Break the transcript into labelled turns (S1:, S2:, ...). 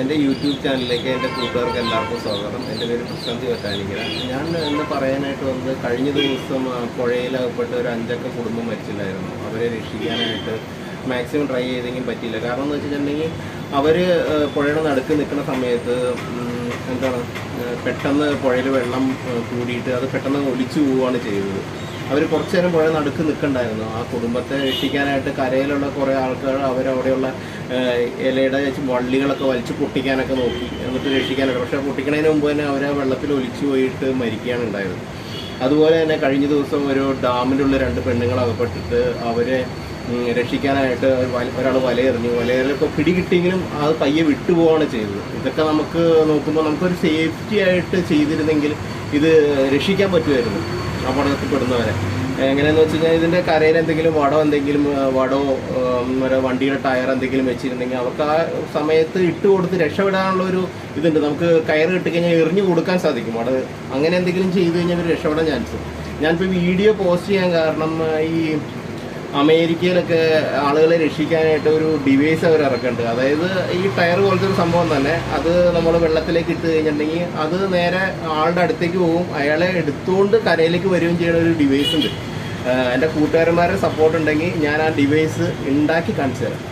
S1: എന്റെ യൂട്യൂബ് ചാനലിലേക്ക് എന്റെ കൂട്ടുകാർക്ക് എല്ലാവർക്കും സ്വാഗതം. എന്റെ പേര് പ്രശാന്തി വട്ടാനിക്കര ഞാൻ ഇന്ന് പറയാനായിട്ട് വന്നത് കഴിഞ്ഞ ദിവസം പുഴയിലകപ്പെട്ട ഒരു അഞ്ചക്ക കുടുംബം മരിച്ചില്ലായിരുന്നു. അവരെ രക്ഷിക്കാനായിട്ട് മാക്സിമം ട്രൈ ചെയ്തെങ്കിലും പറ്റിയില്ല. കാരണം എന്ന് വെച്ചിട്ടുണ്ടെങ്കിൽ അവർ പുഴയുടെ നടുക്ക് നിൽക്കുന്ന സമയത്ത് എന്താണ് പെട്ടെന്ന് പുഴയിൽ വെള്ളം കൂടിയിട്ട് അത് പെട്ടെന്ന് ഒലിച്ചു പോവുകയാണ് ചെയ്തത്. അവർ കുറച്ചു നേരം പുഴ നടുക്ക് നിൽക്കണ്ടായിരുന്നു. ആ കുടുംബത്തെ രക്ഷിക്കാനായിട്ട് കരയിലുള്ള കുറേ ആൾക്കാർ അവരവിടെയുള്ള ഇലയുടെ വള്ളികളൊക്കെ വലിച്ചു പൊട്ടിക്കാനൊക്കെ നോക്കി. എന്നിട്ട് രക്ഷിക്കാനായിട്ട്. പക്ഷേ പൊട്ടിക്കണതിന് മുമ്പ് തന്നെ അവരെ വെള്ളത്തിൽ ഒലിച്ചു പോയിട്ട് മരിക്കുകയാണ് ഉണ്ടായത്. അതുപോലെ തന്നെ കഴിഞ്ഞ ദിവസം ഒരു ഡാമിന്റെ ഉള്ളിൽ രണ്ട് പെണ്ണുങ്ങൾ അകപ്പെട്ടിട്ട് അവരെ രക്ഷിക്കാനായിട്ട് ഒരാൾ വലയെറിഞ്ഞു. വലയെറിഞ്ഞപ്പോൾ പിടികിട്ടിയെങ്കിലും അത് പയ്യെ വിട്ടുപോവാണ് ചെയ്തത്. ഇതൊക്കെ നമുക്ക് നോക്കുമ്പോൾ നമുക്കൊരു സേഫ്റ്റി ആയിട്ട് ചെയ്തിരുന്നെങ്കിൽ ഇത് രക്ഷിക്കാൻ പറ്റുമായിരുന്നു. അപകടത്തിൽപ്പെടുന്നവരെ. എങ്ങനെയാന്ന് വെച്ച് കഴിഞ്ഞാൽ ഇതിന്റെ കരയിൽ എന്തെങ്കിലും വടോ എന്തെങ്കിലും വടോ ഒരു വണ്ടിയുടെ ടയർ എന്തെങ്കിലും വെച്ചിരുന്നെങ്കിൽ അവർക്ക് ആ സമയത്ത് ഇട്ട് കൊടുത്ത് രക്ഷപ്പെടാനുള്ള ഒരു ഇതുണ്ട്. നമുക്ക് കയറ് കിട്ടിക്കഴിഞ്ഞാൽ എറിഞ്ഞു കൊടുക്കാൻ സാധിക്കും. അത് അങ്ങനെ എന്തെങ്കിലും ചെയ്തു കഴിഞ്ഞാൽ ഇവർ രക്ഷപ്പെടാൻ ചാൻസ് ഞാനിപ്പോൾ വീഡിയോ പോസ്റ്റ് ചെയ്യാൻ കാരണം ഈ അമേരിക്കയിലൊക്കെ ആളുകളെ രക്ഷിക്കാനായിട്ട് ഒരു ഡിവൈസ് അവർ ഇറക്കുന്നുണ്ട്. അതായത് ഈ ടയർ പോലത്തെ ഒരു സംഭവം തന്നെ. അത് നമ്മൾ വെള്ളത്തിലേക്ക് ഇട്ട് കഴിഞ്ഞിട്ടുണ്ടെങ്കിൽ അത് നേരെ ആളുടെ അടുത്തേക്ക് പോകും. അയാളെ എടുത്തുകൊണ്ട് കരയിലേക്ക് വരികയും ചെയ്യുന്ന ഒരു ഡിവൈസ് ഉണ്ട്. എന്റെ കൂട്ടുകാരന്മാരുടെ സപ്പോർട്ട് ഉണ്ടെങ്കിൽ ഞാൻ ആ ഡിവൈസ് ഉണ്ടാക്കി കാണിച്ചു തരാം.